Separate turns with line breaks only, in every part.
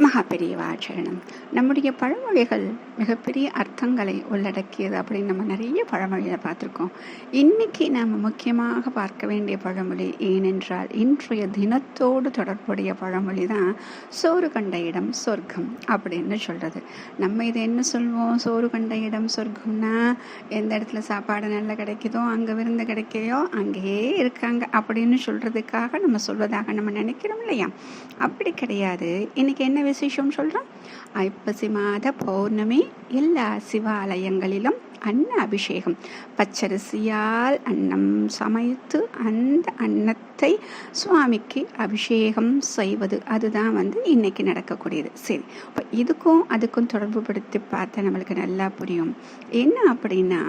மகாபெரியவாச்சரணம் நம்முடைய பழமொழிகள் மிகப்பெரிய அர்த்தங்களை உள்ளடக்கியது அப்படின்னு நம்ம நிறைய பழமொழியை பார்த்துருக்கோம். இன்னைக்கு நாம் முக்கியமாக பார்க்க வேண்டிய பழமொழி ஏனென்றால் இன்றைய தினத்தோடு தொடர்புடைய பழமொழி தான் சோறு கண்ட இடம் சொர்க்கம் அப்படின்னு சொல்கிறது நம்ம இதை என்ன சொல்வோம்? சோறு கண்ட இடம் சொர்க்கம்னா எந்த இடத்துல சாப்பாடு நல்லா கிடைக்குதோ அங்கே விருந்து கிடைக்கையோ அங்கேயே இருக்காங்க அப்படின்னு சொல்கிறதுக்காக நம்ம சொல்வதாக நம்ம நினைக்கிறோம் இல்லையா? அப்படி கிடையாது. இன்னைக்கு என்ன விசேஷம் சொல்கிறோம் ஐப்பசி மாத பௌர்ணமி எல்லா சிவாலயங்களிலும் அன்ன அபிஷேகம். பச்சரிசியால் அன்னம் சமைத்து அந்த அன்னத்தை சுவாமிக்கு அபிஷேகம் செய்வது அதுதான் வந்து இன்னைக்கு நடக்கக்கூடியது. சரி இப்போ இதுக்கும் அதுக்கும் தொடர்பு படுத்தி பார்த்தா நம்மளுக்கு நல்லா புரியும். என்ன அப்படின்னா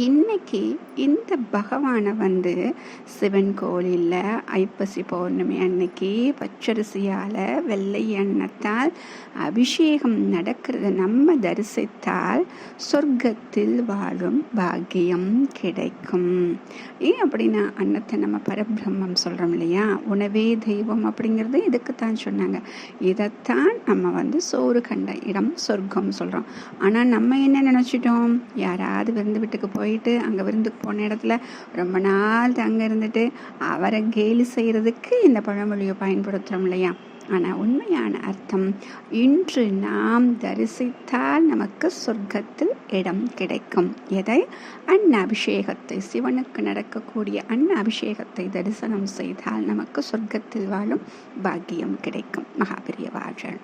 இன்னைக்கு இந்த பகவானை வந்து சிவன் கோயிலில் ஐப்பசி பௌர்ணமி அன்னைக்கு பச்சரிசியால் வெள்ளை எண்ணத்தால் அபிஷேகம் நடக்கிறத நம்ம தரிசித்தால் சொர்க்கத்தில் வாழும் பாக்கியம் கிடைக்கும். ஏன் அப்படின்னா அன்னத்தை நம்ம பரபிரம்மம் சொல்கிறோம் இல்லையா? உணவே தெய்வம் அப்படிங்கிறது இதுக்குத்தான் சொன்னாங்க. இதைத்தான் நம்ம வந்து சோறு கண்ட இடம் சொர்க்கம் சொல்கிறோம் ஆனால் நம்ம என்ன நினச்சிட்டோம்? யாராவது விருந்து வீட்டுக்கு போயிட்டு அங்கே விருந்துக்கு போன இடத்துல ரொம்ப நாள் அங்கே இருந்துட்டு அவரை கேலி செய்கிறதுக்கு இந்த பழமொழியை பயன்படுத்துகிறோம் இல்லையா? ஆனால் உண்மையான அர்த்தம் இன்று நாம் தரிசித்தால் நமக்கு சொர்க்கத்தில் இடம் கிடைக்கும். எதை? அன்ன அபிஷேகத்தை. சிவனுக்கு நடக்கக்கூடிய அன்ன அபிஷேகத்தை தரிசனம் செய்தால் நமக்கு சொர்க்கத்தில் வாழும் பாக்கியம் கிடைக்கும். மகாபிரிய வாழ்கள்